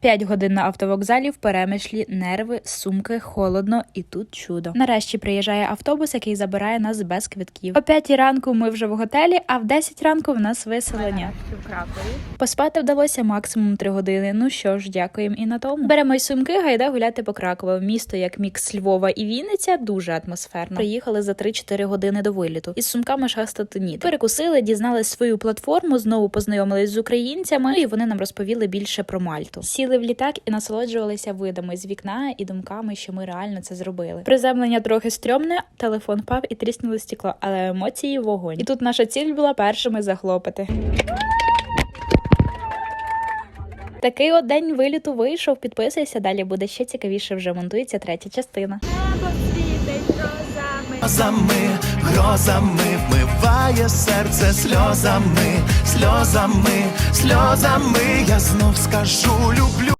П'ять годин на автовокзалі в перемишлі, нерви, сумки, холодно і тут чудо. Нарешті приїжджає автобус, який забирає нас без квитків. О п'ятій ранку ми вже в готелі, а в 10 ранку в нас виселення. в Кракові. Поспати вдалося максимум 3 години. Ну що ж, дякуємо і на тому. Беремо й сумки, гайда гуляти по Кракову. Місто як мікс Львова і Вінниця дуже атмосферно. Приїхали за 3-4 години до виліту. Із сумками шастати ні. Перекусили, дізнали свою платформу, знову познайомились з українцями, ну і вони нам розповіли більше про Мальту. Сіли в літак і насолоджувалися видами з вікна і думками, що ми реально це зробили. Приземлення трохи стрьомне, телефон впав і тріснуло стекло, але емоції вогонь. І тут наша ціль була першими захлопати. Такий от день виліту вийшов. Підписуйся, далі буде ще цікавіше. Вже монтується третя частина. Небо світить розами. Грозами, вмиває серце сльозами, сльозами, сльозами. Я знов скажу, люблю.